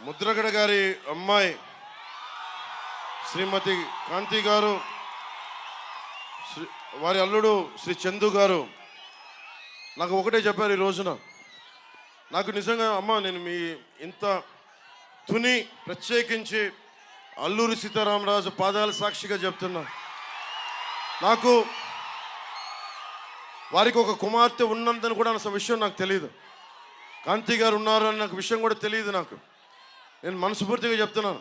ముద్రగడ గారి అమ్మాయి శ్రీమతి కాంతి గారు శ్రీ వారి అల్లుడు శ్రీ చందు గారు. నాకు ఒకటే చెప్పారు ఈ రోజున. నాకు నిజంగా అమ్మ నేను మీ ఇంత తుని ప్రత్యేకించి అల్లూరి సీతారామరాజు పాదాల సాక్షిగా చెప్తున్నా. నాకు వారికి ఒక కుమార్తె ఉన్నందని కూడా అసలు విషయం నాకు తెలియదు కాంతి గారు ఉన్నారు అని నాకు విషయం కూడా తెలియదు నాకు. నేను మనస్ఫూర్తిగా చెప్తున్నాను.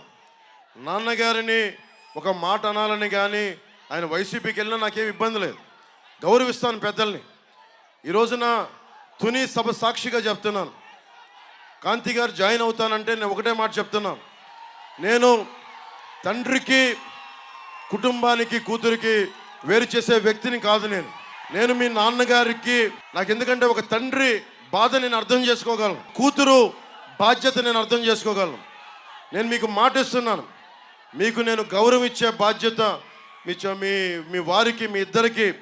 నాన్నగారిని ఒక మాట అనాలని కానీ ఆయన వైసీపీకి వెళ్ళినా నాకేం ఇబ్బంది లేదు. గౌరవిస్తాను పెద్దల్ని. ఈ రోజున తుని సభ సాక్షిగా చెప్తున్నాను. కాంతి గారు జాయిన్ అవుతానంటే నేను ఒకటే మాట చెప్తున్నాను. నేను తండ్రికి కుటుంబానికి కూతురికి వేరు చేసే వ్యక్తిని కాదు నేను. నేను మీ నాన్నగారికి నాకు ఎందుకంటే ఒక తండ్రి బాధ నేను అర్థం చేసుకోగలను. కూతురు బాధ్యత నేను అర్థం చేసుకోగలను. నేను మీకు మాటిస్తున్నాను. మీకు నేను గౌరవం ఇచ్చే బాధ్యత మీ మీ మీ వారికి మీ ఇద్దరికి.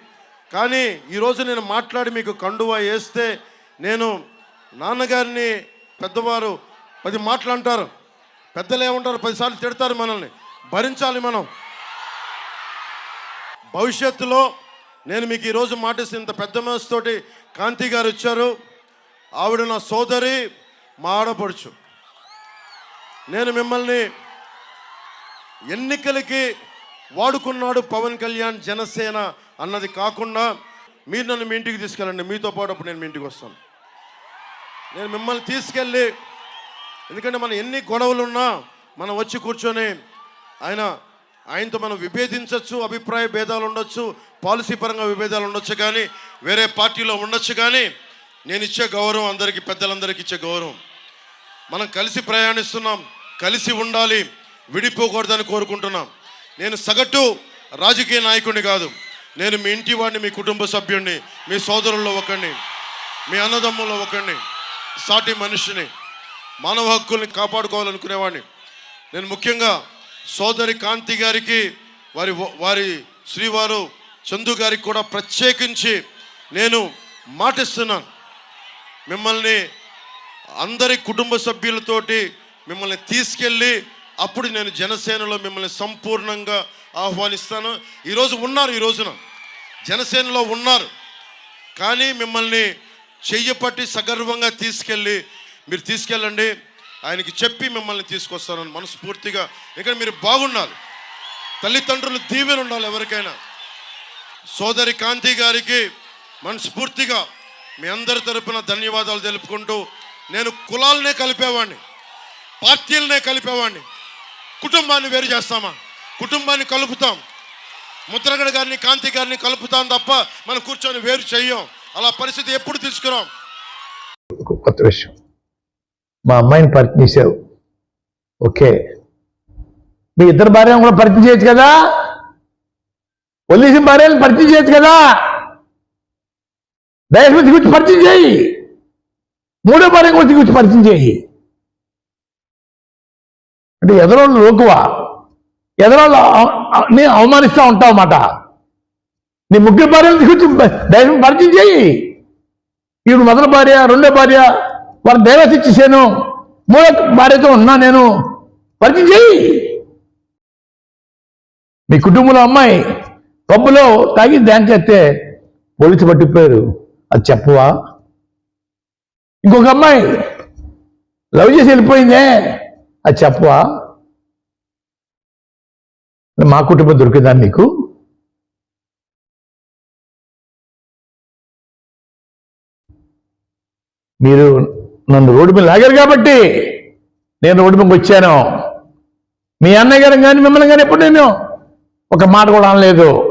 కానీ ఈరోజు నేను మాట్లాడి మీకు కండువా వేస్తే నేను నాన్నగారిని పెద్దవారు పది మాటలు అంటారు. పెద్దలు ఏమంటారు పదిసార్లు తిడతారు మనల్ని. భరించాలి మనం. భవిష్యత్తులో నేను మీకు ఈరోజు మాటిస్తే ఇంత పెద్ద మనసుతోటి కాంతి గారు ఇచ్చారు ఆవిడ నా సోదరి మా ఆడపడుచు. నేను మిమ్మల్ని ఎన్నికలకి వాడుకున్నాడు పవన్ కళ్యాణ్ జనసేన అన్నది కాకుండా మీరు నన్ను మీ ఇంటికి తీసుకెళ్ళండి. మీతో పాటు అప్పుడు నేను మీ ఇంటికి వస్తాను. నేను మిమ్మల్ని తీసుకెళ్ళి ఎందుకంటే మనం ఎన్ని గొడవలున్నా మనం వచ్చి కూర్చొని ఆయన ఆయనతో మనం విభేదించవచ్చు అభిప్రాయ భేదాలు ఉండొచ్చు పాలసీ పరంగా విభేదాలు ఉండొచ్చు కానీ వేరే పార్టీలో ఉండొచ్చు కానీ నేను ఇచ్చే గౌరవం అందరికీ పెద్దలందరికీ ఇచ్చే గౌరవం. మనం కలిసి ప్రయాణిస్తున్నాం. కలిసి ఉండాలి విడిపోకూడదని కోరుకుంటున్నాం. నేను సగటు రాజకీయ నాయకుడిని కాదు నేను మీ ఇంటి వాడిని మీ కుటుంబ సభ్యుడిని మీ సోదరుల్లో ఒకరిని మీ అన్నదమ్ముల్లో ఒకరిని సాటి మనిషిని మానవ హక్కుల్ని కాపాడుకోవాలనుకునేవాడిని. నేను ముఖ్యంగా సోదరి కాంతి గారికి వారి వారి శ్రీవారు చందు గారికి కూడా ప్రత్యేకించి నేను మాటిస్తున్నాను. మిమ్మల్ని అందరి కుటుంబ సభ్యులతోటి మిమ్మల్ని తీసుకెళ్ళి అప్పుడు నేను జనసేనలో మిమ్మల్ని సంపూర్ణంగా ఆహ్వానిస్తాను. ఈరోజు ఉన్నారు ఈ రోజున. జనసేనలో ఉన్నారు. కానీ మిమ్మల్ని చెయ్యపట్టి సగర్వంగా తీసుకెళ్ళి మీరు తీసుకెళ్ళండి. ఆయనకి చెప్పి మిమ్మల్ని తీసుకొస్తానని మనస్ఫూర్తిగా. ఇక్కడ మీరు బాగున్నారు. తల్లిదండ్రులు దీవెన ఉండాలి ఎవరికైనా. సోదరి కాంతి గారికి మనస్ఫూర్తిగా మీ అందరి తరపున ధన్యవాదాలు తెలుపుకుంటూ నేను కులాలనే కలిపేవాడిని పార్టీలనే కలిపేవాడిని. కుటుంబాన్ని వేరు చేస్తామా? కుటుంబాన్ని కలుపుతాం. ముద్రగడ గారిని కాంతి గారిని కలుపుతాం తప్ప మనం కూర్చొని వేరు చెయ్యం. అలా పరిస్థితి ఎప్పుడు తీసుకురాం? కొత్త విషయం. మా అమ్మాయిని పరిచయం చేసావు ఓకే. మీ ఇద్దరు భార్యను కూడా పరిచయం చేయొచ్చు కదా? వదిలేసిన భార్యను పరిచయం చేయొచ్చు కదా? దయచేసి గురించి పరిచయం చేయి. మూడో భార్య కూడా గురించి పరిచయం చేయి. అంటే ఎదరోళ్ళు లోకువా ఎదరోళ్ళు నేను అవమానిస్తూ ఉంటావు అన్నమాట. నీ ముగ్గురు భార్యలు తీసుకొచ్చి దైవం పరిచయం చేయి. ఈవిడ మొదటి భార్య రెండో భార్య వాళ్ళకి దైవత ఇచ్చేసాను. మూడో భార్యతో ఉన్నా నేను. పరిచయం చేయి. మీ కుటుంబంలో అమ్మాయి పబ్బులో తాగి డ్యాన్స్ చేస్తే పోలీసు పట్టిపోయారు. అది చెప్పవా? ఇంకొక అమ్మాయి లవ్ చేసి వెళ్ళిపోయిందే. అది చెప్పవా? మా కుటుంబం దొరికిందా నీకు? మీరు నన్ను రోడ్డు మీద లాగారు కాబట్టి నేను రోడ్డు మీదకి వచ్చాను. మీ అన్నయ్య గారు కానీ మిమ్మల్ని కానీ ఎప్పుడు నేను? ఒక మాట కూడా అనలేదు.